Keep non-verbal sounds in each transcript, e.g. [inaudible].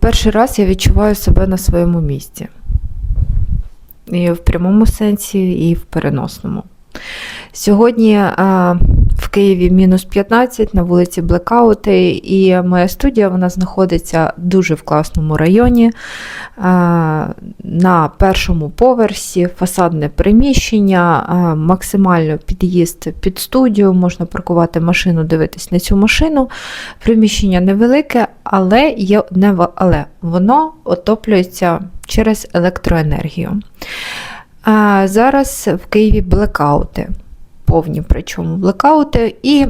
Перший раз я відчуваю себе на своєму місці. І в прямому сенсі, і в переносному. Сьогодні Києві мінус 15 на вулиці Блекаути, і моя студія вона знаходиться дуже в класному районі. На першому поверсі фасадне приміщення, максимально під'їзд під студію, можна паркувати машину, дивитись на цю машину. Приміщення невелике, але є ва- але воно отоплюється через електроенергію. Зараз в Києві блекаути, повні причому блекаути, і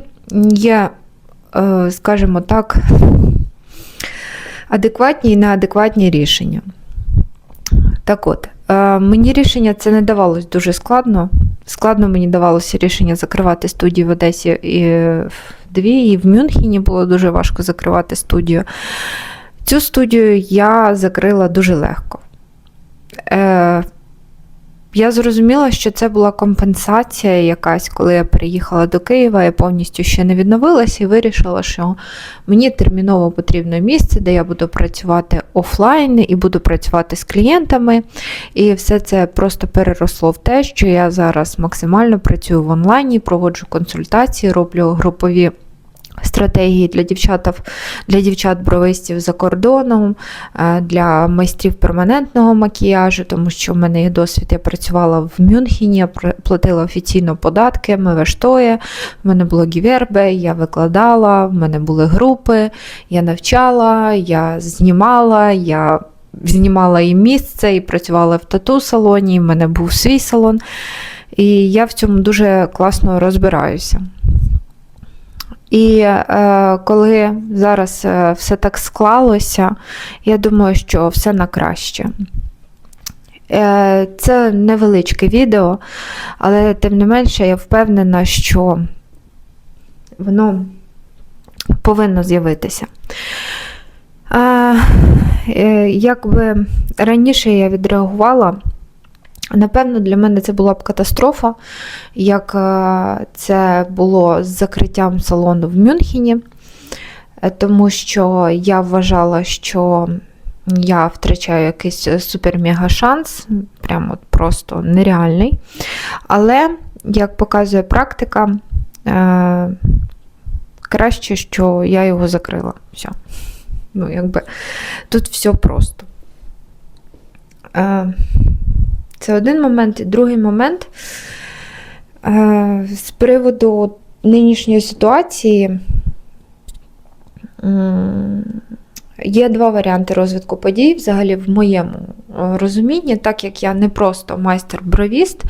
є, е, скажімо так, адекватні і неадекватні рішення. Так от, е, мені рішення це не давалось дуже складно. Складно мені давалося рішення закривати студію в Одесі і в дві, і в Мюнхені було дуже важко закривати студію. Цю студію я закрила дуже легко. Я зрозуміла, що це була компенсація якась, коли я переїхала до Києва, я повністю ще не відновилася і вирішила, що мені терміново потрібно місце, де я буду працювати офлайн і буду працювати з клієнтами. І все це просто переросло в те, що я зараз максимально працюю в онлайні, проводжу консультації, роблю групові. Стратегії для дівчат, для дівчат-бровистів за кордоном, е, для майстрів перманентного макіяжу, тому що в мене є досвід, я працювала в Мюнхені, я платила офіційно податки, ми вештоє, в мене було гівербе, я викладала, в мене були групи, я навчала, я знімала, я знімала і місце, і працювала в тату-салоні, і в мене був свій салон. І я в цьому дуже класно розбираюся. І е, коли зараз е, все так склалося, я думаю, що все на краще. Е, це невеличке відео, але тим не менше я впевнена, що воно повинно з'явитися. Е, е, якби раніше я відреагувала. Напевно, для мене це була б катастрофа, як е, це було з закриттям салону в Мюнхені, е, тому що я вважала, що я втрачаю якийсь супер-мега шанс, прямо просто нереальний. Але, як показує практика, е, краще, що я його закрила. Все. Ну, якби тут все просто. Це один момент. І другий момент е, з приводу нинішньої ситуації є два варіанти розвитку подій взагалі в моєму е, розумінні, так як я не просто майстер-бровіст,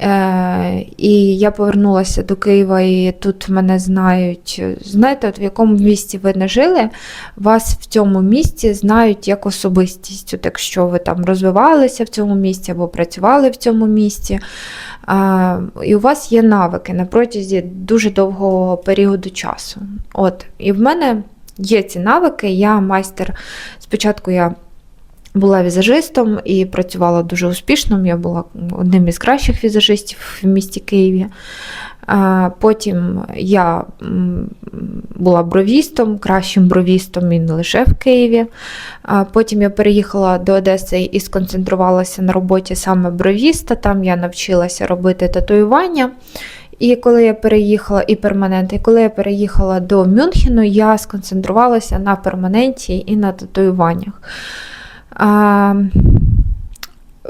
е, і я повернулася до Києва, і тут мене знають. Знаєте, от в якому місті ви не жили, вас в цьому місті знають як особистість. От якщо ви там розвивалися в цьому місті або працювали в цьому місті. І у вас є навики на протязі дуже довгого періоду часу. От, і в мене є ці навики. Я майстер. Спочатку я була візажистом і працювала дуже успішно. Я була одним із кращих візажистів в місті Києві. Потім я була бровістом, кращим бровістом і не лише в Києві. Потім я переїхала до Одеси і сконцентрувалася на роботі саме бровіста. Там я навчилася робити татуювання. І коли я переїхала, і перманент, і коли я переїхала до Мюнхену, я сконцентрувалася на перманенті і на татуюваннях. А,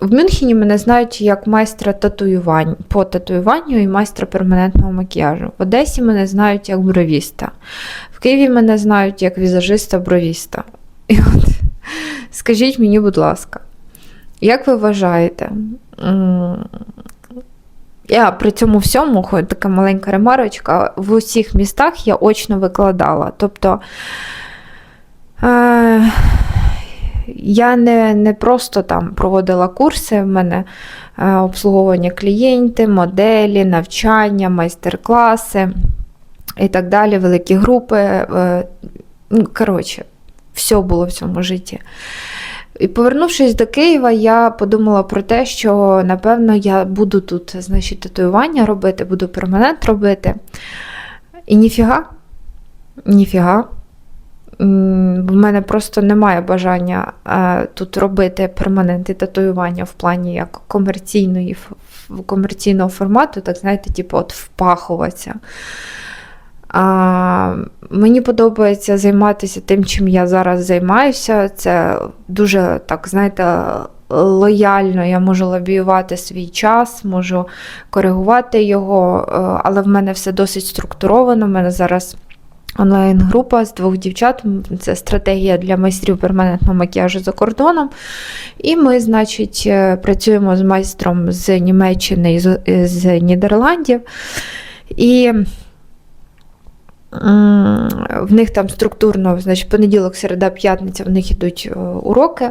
в Мюнхені мене знають як майстра татуювань по татуюванню і майстра перманентного макіяжу. В Одесі мене знають як бровіста. В Києві мене знають як візажиста-бровіста. І от скажіть мені, будь ласка, як ви вважаєте? Я при цьому всьому, хоч така маленька ремарочка, в усіх містах я очно викладала. Тобто е, я не, не просто там проводила курси, в мене е, обслуговування клієнтів, моделі, навчання, майстер-класи і так далі, великі групи. е, ну, Коротше, все було в цьому житті. І повернувшись до Києва, я подумала про те, що напевно я буду тут, значить, татуювання робити, буду перманент робити. І ніфіга, ніфіга. в мене просто немає бажання е, тут робити перманентні татуювання в плані як комерційної, комерційного формату, так знаєте, типу, от впахуватися. А, мені подобається займатися тим, чим я зараз займаюся. Це дуже, так, знаєте, лояльно. Я можу лобіювати свій час, можу коригувати його, е, але в мене все досить структуровано. У мене зараз онлайн-група з двох дівчат. Це стратегія для майстрів перманентного макіяжу за кордоном. І ми, значить, е, працюємо з майстром з Німеччини і з, Нідерландів. І в них там структурно, значить, понеділок, середа, п'ятниця в них йдуть е, уроки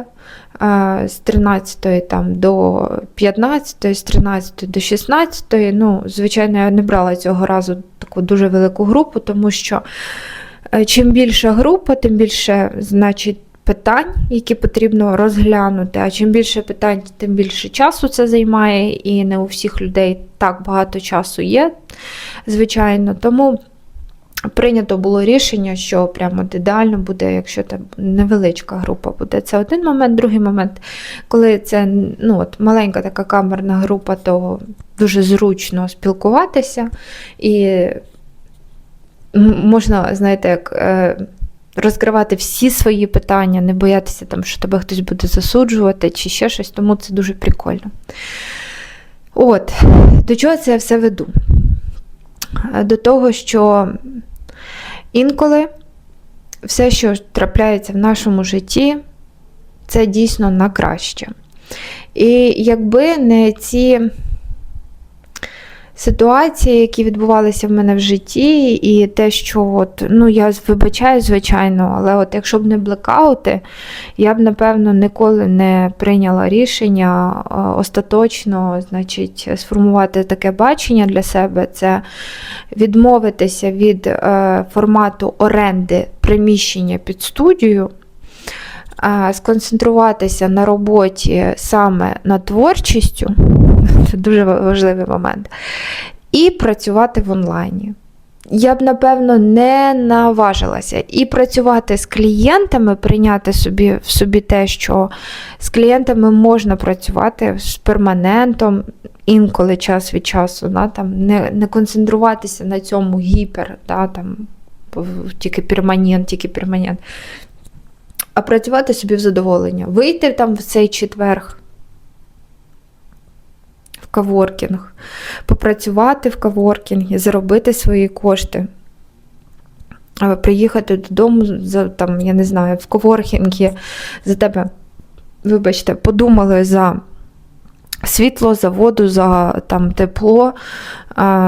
е, з 13 там, до 15, з 13 до 16. Ну, звичайно, я не брала цього разу таку дуже велику групу, тому що е, чим більша група, тим більше, значить, питань, які потрібно розглянути. А чим більше питань, тим більше часу це займає, і не у всіх людей так багато часу є, звичайно. Тому прийнято було рішення, що прямо ідеально буде, якщо там невеличка група буде. Це один момент. Другий момент, коли це ну, от, маленька така камерна група, то дуже зручно спілкуватися і можна, знаєте, як. Е, Розкривати всі свої питання, не боятися, там, що тебе хтось буде засуджувати чи ще щось, тому це дуже прикольно. От, до чого це я все веду? Е, До того, що інколи все, що трапляється в нашому житті, це дійсно на краще. І якби не ці ситуації, які відбувалися в мене в житті, і те, що от, ну, я вибачаю, звичайно, але от якщо б не блекаути, я б, напевно, ніколи не прийняла рішення остаточно, значить, сформувати таке бачення для себе. Це відмовитися від е, формату оренди приміщення під студію. Сконцентруватися на роботі саме над творчістю, це дуже важливий момент, і працювати в онлайні. Я б, напевно, не наважилася і працювати з клієнтами, прийняти собі в собі те, що з клієнтами можна працювати з перманентом, інколи час від часу, да, там, не, не концентруватися на цьому гіпер, да, там, тільки перманент, тільки перманент, а працювати собі в задоволення. Вийти там в цей четверг каворкінг, попрацювати в каворкінгі, заробити свої кошти. Приїхати додому, за, там, я не знаю, в коворкінгі за тебе, вибачте, подумали за світло, за воду, за там, тепло,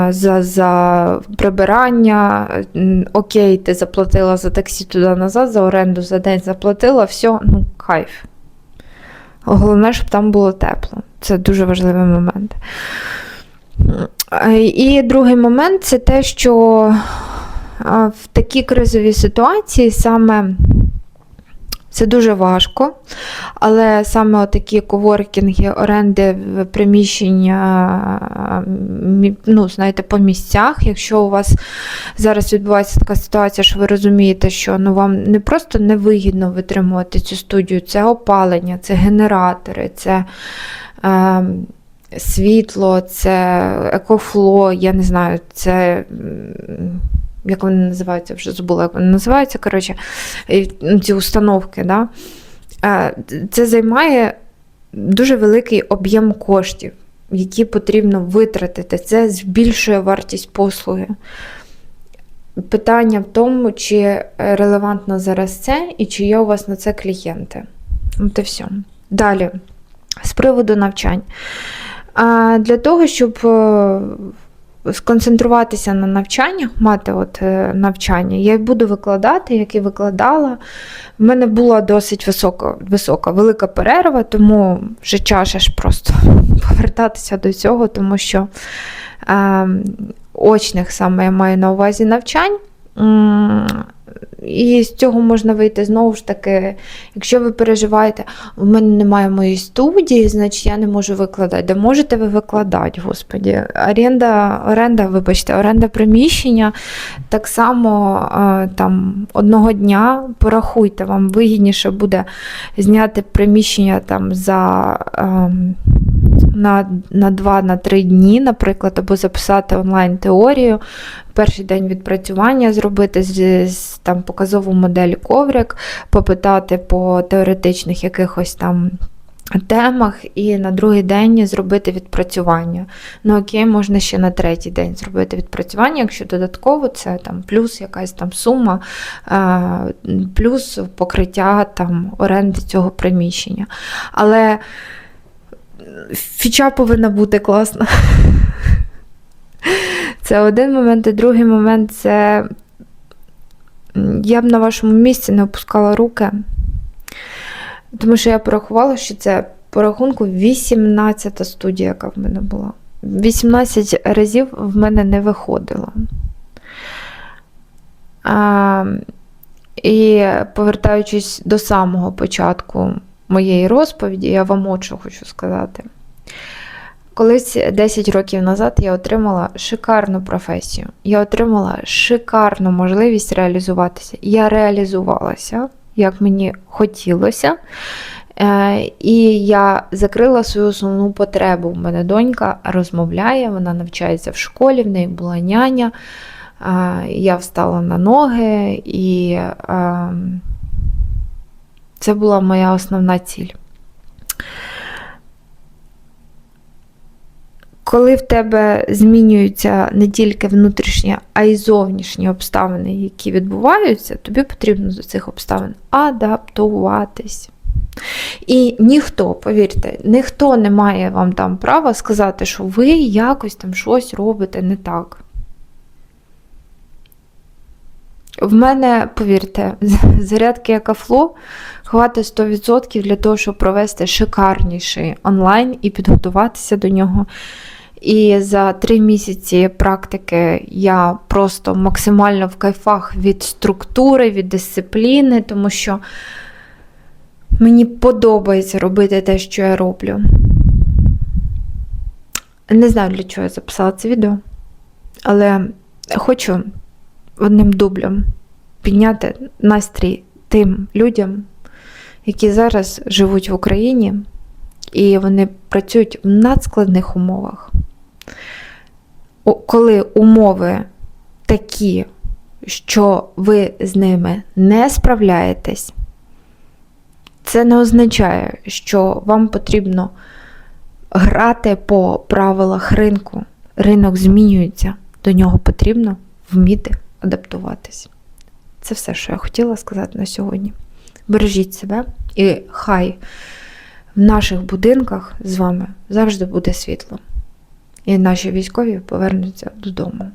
за, за прибирання. Окей, ти заплатила за таксі туди-назад, за оренду за день заплатила, все, ну, кайф. Головне, щоб там було тепло. Це дуже важливий момент. Е, І другий момент це те, що в такій кризовій ситуації саме це дуже важко, але саме такі коворкінги, оренди приміщення, ну, знаєте, по місцях, якщо у вас зараз відбувається така ситуація, що ви розумієте, що ну, вам не просто невигідно витримувати цю студію, це опалення, це генератори, це е, світло, це екофло, я не знаю, це. Як вони називаються, вже забула, як вони називаються. Коротше, ну, ці установки. Да? Е, Це займає дуже великий об'єм коштів, які потрібно витратити. Це збільшує вартість послуги. Питання в тому, чи релевантно зараз це і чи є у вас на це клієнти. От і все. Далі, з приводу навчань. Для того, щоб е, сконцентруватися на навчаннях, мати от е, навчання, я буду викладати, як і викладала. В мене була досить висока, висока велика перерва, тому вже чаша ж просто [laughs] повертатися до цього, тому що е, очних саме я маю на увазі навчань. І з цього можна вийти знову ж таки, якщо ви переживаєте, у мене немає моєї студії, значить я не можу викладати. Да можете ви викладати, господі. Оренда, оренда, вибачте, оренда приміщення так само е, там одного дня порахуйте, вам вигідніше буде зняти приміщення там за. На, на 2-3 дні, наприклад, або записати онлайн теорію, перший день відпрацювання зробити з, з там показову модель коврик, попитати по теоретичних якихось там темах, і на другий день зробити відпрацювання. Ну окей, можна ще на третій день зробити відпрацювання, якщо додатково це там плюс якась там сума, е, плюс покриття там оренди цього приміщення. Але фіча повинна бути класна. Це один момент, і другий момент це я б на вашому місці не опускала руки, тому що я порахувала, що це по рахунку 18 студія, яка в мене була. 18 разів в мене не виходило. А, і повертаючись до самого початку моєї розповіді, я вам от що хочу сказати. Колись 10 років назад я отримала шикарну професію. Я отримала шикарну можливість реалізуватися. Я реалізувалася, як мені хотілося. Е, І я закрила свою основну потребу. У мене донька розмовляє, вона навчається в школі, в неї була няня. Е, Я встала на ноги, і е, це була моя основна ціль. Коли в тебе змінюються не тільки внутрішні, а й зовнішні обставини, які відбуваються, тобі потрібно до цих обставин адаптуватись. І ніхто, повірте, ніхто не має вам там права сказати, що ви якось там щось робите не так. В мене, повірте, зарядки Екафло хватить 100% для того, щоб провести шикарніший онлайн і підготуватися до нього. І за три місяці практики я просто максимально в кайфах від структури, від дисципліни, тому що мені подобається робити те, що я роблю. Не знаю, для чого я записала це відео, але хочу одним дублем підняти настрій тим людям, які зараз живуть в Україні, і вони працюють в надскладних умовах. Коли умови такі, що ви з ними не справляєтесь, це не означає, що вам потрібно грати по правилах ринку. Ринок змінюється, до нього потрібно вміти адаптуватись. Це все, що я хотіла сказати на сьогодні. Бережіть себе, і хай в наших будинках з вами завжди буде світло. І наші військові повернуться додому.